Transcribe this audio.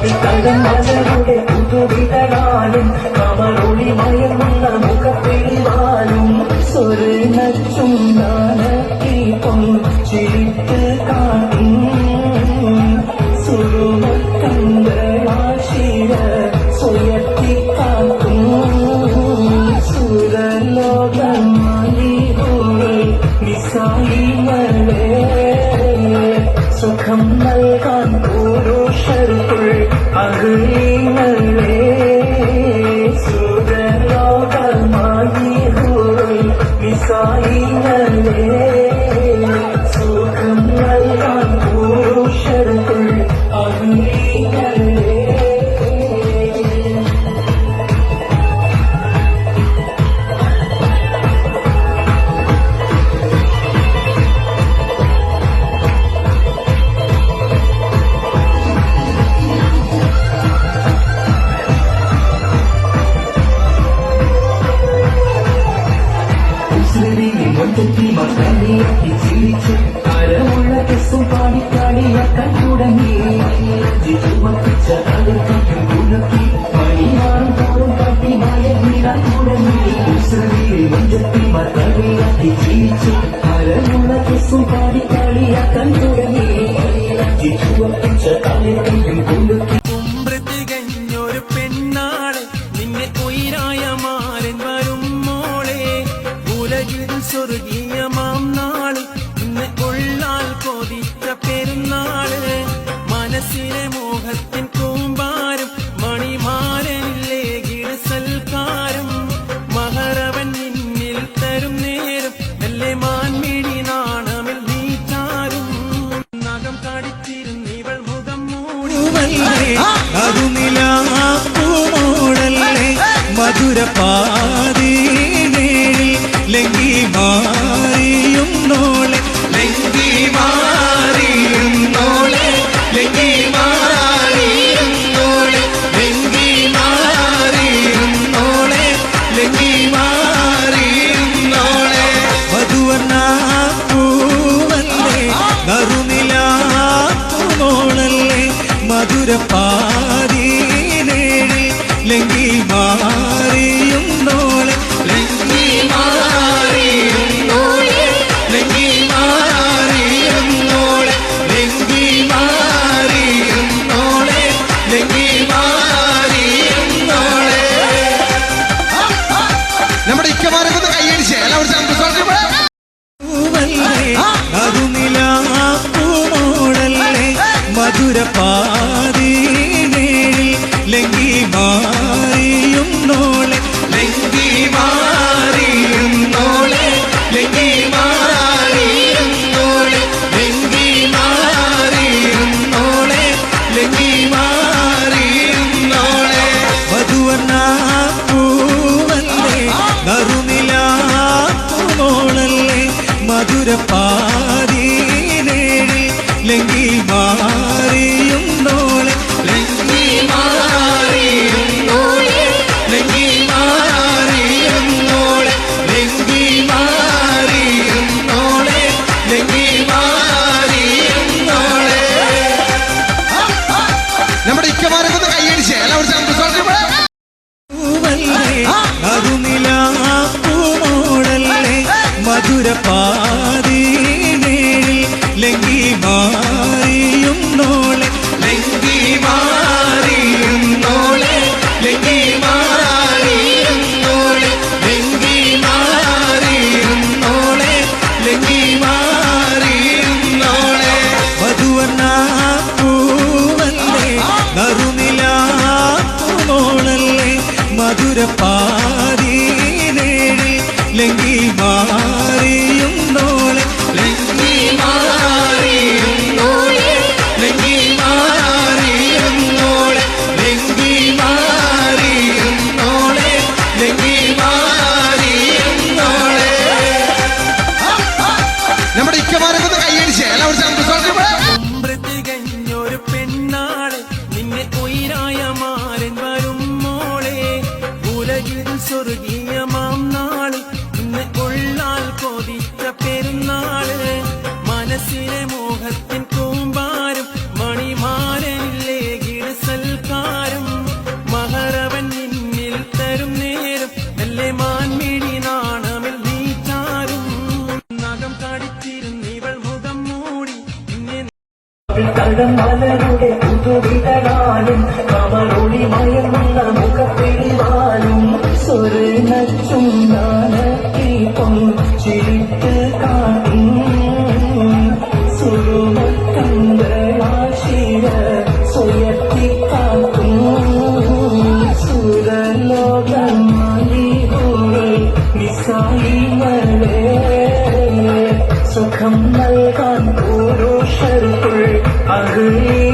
കടന്നവരുടെ പുതുവിതളാലും കവളൊളി മയങ്ങുന്ന മുഖപ്പെരുവാലും സ്വരുണച്ചും നാണീപം ചിരിത്ത് കാട്ടും. സുരുമക്കന്തരാശിര സ്വയത്തി കാട്ടും. സുരലോകമാലികളെ നിസായി സുഖം i 和你。ജീവിച്ചു അരമുള്ള കെസും പാടിക്കാടിയാക്കാൻ തുടങ്ങി ചുമപ്പിച്ച അകത്തേക്ക് കുലക്കി പണിയാറും തോറും പട്ടിമായ വീടാൻ തുടങ്ങി മുസ്ലിം മധുരപാതീനേഴി ലങ്കി മാറിയും നോളെ ലങ്കി മാറിയും നോളെ ലങ്കി മാറിയും നോളെ ലങ്കി മാറിയും നോളെ ലങ്കി മാറിയും നോളെ വധുവന പൂവല്ലേ ലങ്കി മാ മധുരപാതീനേഴി ലങ്കി മാറിയും നോളെ ലങ്കി മാറിയും നോളെ ലങ്കി മധുരപ്പാ കനകം മലരുടെ 我和。